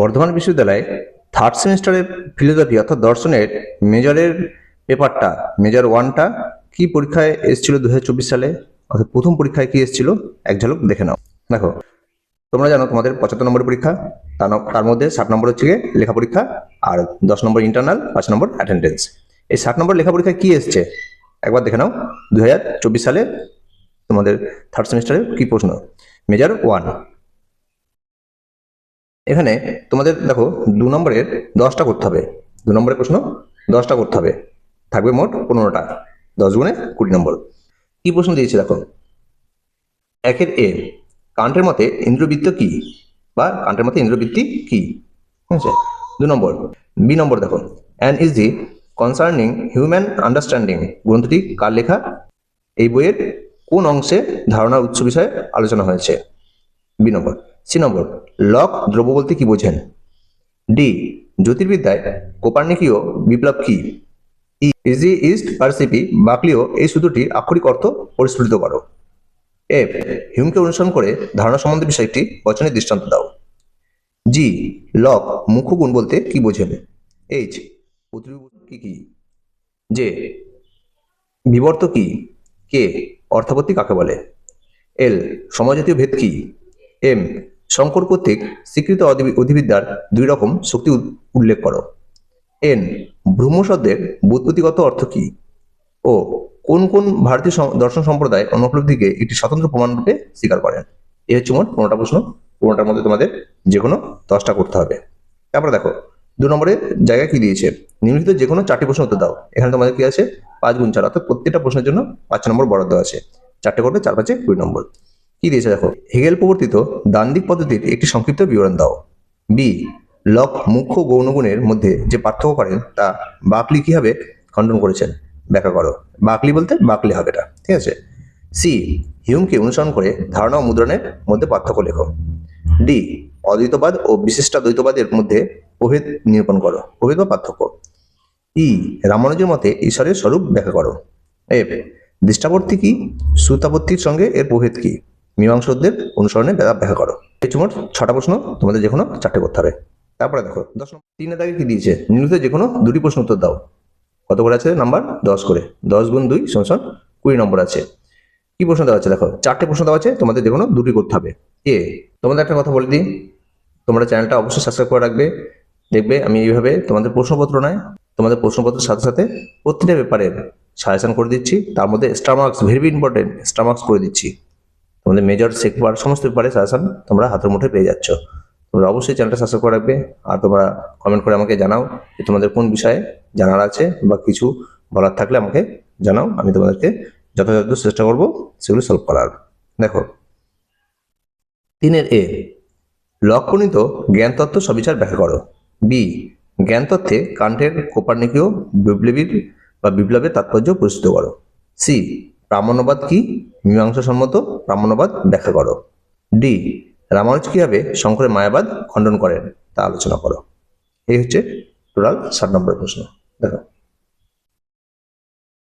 বর্ধমান বিশ্ববিদ্যালয়ে থার্ড সেমিস্টারের ফিলোসফি অর্থাৎ দর্শনের মেজরের পেপারটা মেজর ওয়ানটা কি পরীক্ষায় এসেছিল দু হাজার চব্বিশ সালে? অর্থাৎ প্রথম পরীক্ষায় কি এসেছিল? এক ঝলক দেখে নাও। দেখো, তোমরা জানো তোমাদের পঁচাত্তর নম্বর পরীক্ষা তার মধ্যে ষাট নম্বর হচ্ছে লেখা পরীক্ষা আর দশ নম্বর ইন্টারনাল পাঁচ নম্বর অ্যাটেন্ডেন্স এই ষাট নম্বর লেখা পরীক্ষায় কি এসছে? একবার দেখে নাও দুই হাজার চব্বিশ সালে তোমাদের থার্ড সেমিস্টারের কি প্রশ্ন? মেজর ওয়ান এখানে তোমাদের দেখো দু নম্বরের দশটা করতে হবে। দু নম্বরের প্রশ্ন দশটা করতে হবে। থাকবে মোট পনেরোটা। দশ গুণে কুড়ি নম্বর। কি প্রশ্ন দিয়েছে দেখো? একের এ, কান্টের মতে ইন্দ্রবৃত্ত কি? বা কান্টের মতে ইন্দ্রবৃত্তি কি? ঠিক আছে? দু নম্বর। বি নম্বর দেখো। An essay the concerning human understanding গ্রন্থটি কার লেখা? এই বইয়ের কোন অংশে ধারণার উৎস বিষয়ে আলোচনা হয়েছে। B number. C number, Locke দ্রব্য বলতে কি বোঝেন? ডি জ্যোতির্বিদ্যায় কোপার্নিকীয় বিপ্লব কি? ইজি ইস্ট পারসিপি বাকলিও এই সূত্রটির আক্ষরিক অর্থ পরিস্ফুটিত করো। এফ হিউমকে অনুসরণ করে ধারণা সম্বন্ধে বিষয়টি বচনের দৃষ্টান্ত দাও। জি লক মুখ্য গুণ বলতে কি বোঝেন? এইচ কি কি? যে বিবর্ত কি? কে অর্থাপত্তি কাকে বলে? এল সমজাতীয় ভেদ কি? এম শঙ্কর কর্তৃক স্বীকৃত অধি- অধিবিদ্যার দুই রকম শক্তি উল্লেখ করো। এন ব্রহ্মশব্দের বুৎপত্তিগত অর্থ কি? ও, কোন কোন ভারতীয় দর্শন সম্প্রদায় অনুপলব্ধিকে একটি স্বতন্ত্র প্রমাণ রূপে স্বীকার করেন? এ হচ্ছে মোট পনেরোটা প্রশ্ন। পনেরোটার মধ্যে তোমাদের যে কোনো দশটা করতে হবে। তারপরে দেখো, দু নম্বরে জায়গায় কি দিয়েছে? নিম্নলিখিত যে কোনো চারটি প্রশ্ন উত্তর দাও। এখানে তোমাদের কি আছে? পাঁচ গুণ চার, অর্থাৎ প্রত্যেকটা প্রশ্নের জন্য পাঁচ নম্বর বরাদ্দ আছে। চারটে করবে, চার পাঁচে কুড়ি নম্বর। কি দিয়েছে দেখো? হেগেল প্রবর্তিত দান্দিক পদ্ধতির একটি সংক্ষিপ্ত বিবরণ দাও। বি লক মুখ্য গৌণগুণের মধ্যে যে পার্থক্য করেন তা বাকলি কীভাবে খণ্ডন করেছেন? ব্যাখ্যা করো। বাকলি বলতে বাকলি হবে এটা, ঠিক আছে? সি হিউমকে অনুসরণ করে ধারণা ও মুদ্রণের মধ্যে পার্থক্য লেখো। ডি অদ্বৈতবাদ ও বিশিষ্টাদ্বৈতবাদের মধ্যে প্রভেদ নিরূপণ করো। প্রভেদ বা পার্থক্য। ই রামানুজের মতে ঈশ্বরের স্বরূপ ব্যাখ্যা করো। এফ দৃষ্টাবর্তী কি? শ্রুতাবর্তীর সঙ্গে এর প্রভেদ কি? মীমাংসকদের অনুসরণে ব্যাখ্যা করো। এই হচ্ছে মোট ছটা প্রশ্ন, তোমাদের যে কোনো চারটে করতে হবে। তারপরে দেখো, দশ নম্বর তিনের দাগে কি দিয়েছে? নিম্নলিখিত যে কোনো দুটি প্রশ্ন উত্তর দাও। কত করে আছে? নাম্বার দশ করে। দশ গুণ দুই সমান কুড়ি নম্বর আছে। কি প্রশ্ন দেওয়া আছে? দেখো, চারটে প্রশ্ন দেওয়া আছে, তোমাদের যে কোনো দুটি করতে হবে। এ, তোমাদের একটা কথা বলে দিই। তোমরা চ্যানেলটা অবশ্যই সাবস্ক্রাইব করে রাখবে। দেখবে আমি এইভাবে তোমাদের প্রশ্নপত্র নয়, তোমাদের প্রশ্নপত্রের সাথে সাথে প্রতিটা ব্যাপারের সাজেশন করে দিচ্ছি। তার মধ্যে star marks very important star marks করে দিচ্ছি। তোমাদের মেজর সেকবার সমস্ত ব্যাপারে সাজেশন তোমরা হাতের মুঠে পেয়ে যাচ্ছ। তোমরা অবশ্যই চ্যানেলটা সাবস্ক্রাইব করে রাখবে আর তোমরা কমেন্ট করে আমাকে জানাও যে তোমাদের কোন বিষয়ে জানার আছে বা কিছু বলার থাকলে আমাকে জানাও। আমি তোমাদেরকে যথাযথ চেষ্টা করব সেগুলো সলভ করার। দেখো, তিনের এ, লক্ষণিত জ্ঞানতত্ত্ব সবিচার ব্যাখ্যা করো। বি জ্ঞান জ্ঞানতত্ত্বে কান্টের, কোপার্নিকীয়, বিপ্লবীর বা বিপ্লবের তাৎপর্য প্রস্তুত করো। সি প্রামাণ্যবাদ কি? মীমাংসা সম্মত প্রামাণ্যবাদ ব্যাখ্যা করো। ডি, রামানুজ কীভাবে শঙ্করের মায়াবাদ খণ্ডন করেন তা আলোচনা করো। এই হচ্ছে টোটাল ষাট নম্বর প্রশ্ন। দেখো।